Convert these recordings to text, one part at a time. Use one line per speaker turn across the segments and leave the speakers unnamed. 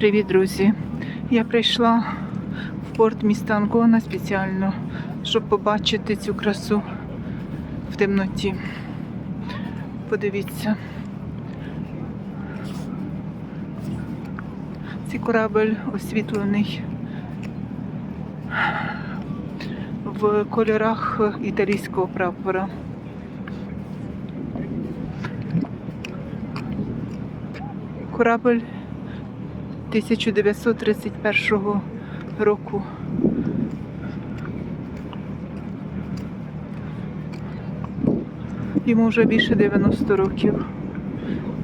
привіт, друзі! Я прийшла в порт міста Ангона спеціально, щоб побачити цю красу в темноті. Подивіться. Цей корабель освітлений в кольорах італійського прапора. Корабель 1931 року. Йому вже більше 90 років.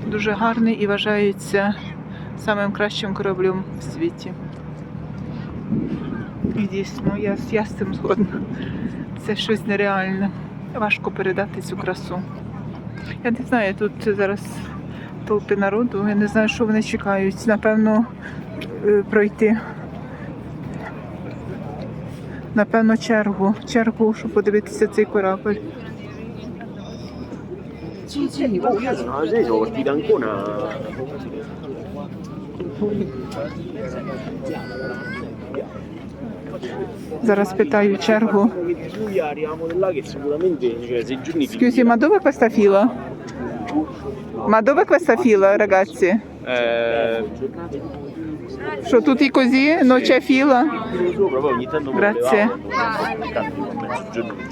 Дуже гарний і вважається самим кращим кораблем в світі. І дійсно, я, я з цим згодна. Це щось нереальне. Важко передати цю красу. Я не знаю, тут зараз толпи народу. Я не знаю, що вони чекають. Напевно, е, пройти. Напевно, чергу. Чергу, щоб подивитися цей
Ancona.
Зараз питаю чергу. Scusi, ma dove questa? Ma dove questa fila, ragazzi?
Eh,
Sono tutti così? Non c'è fila? Grazie.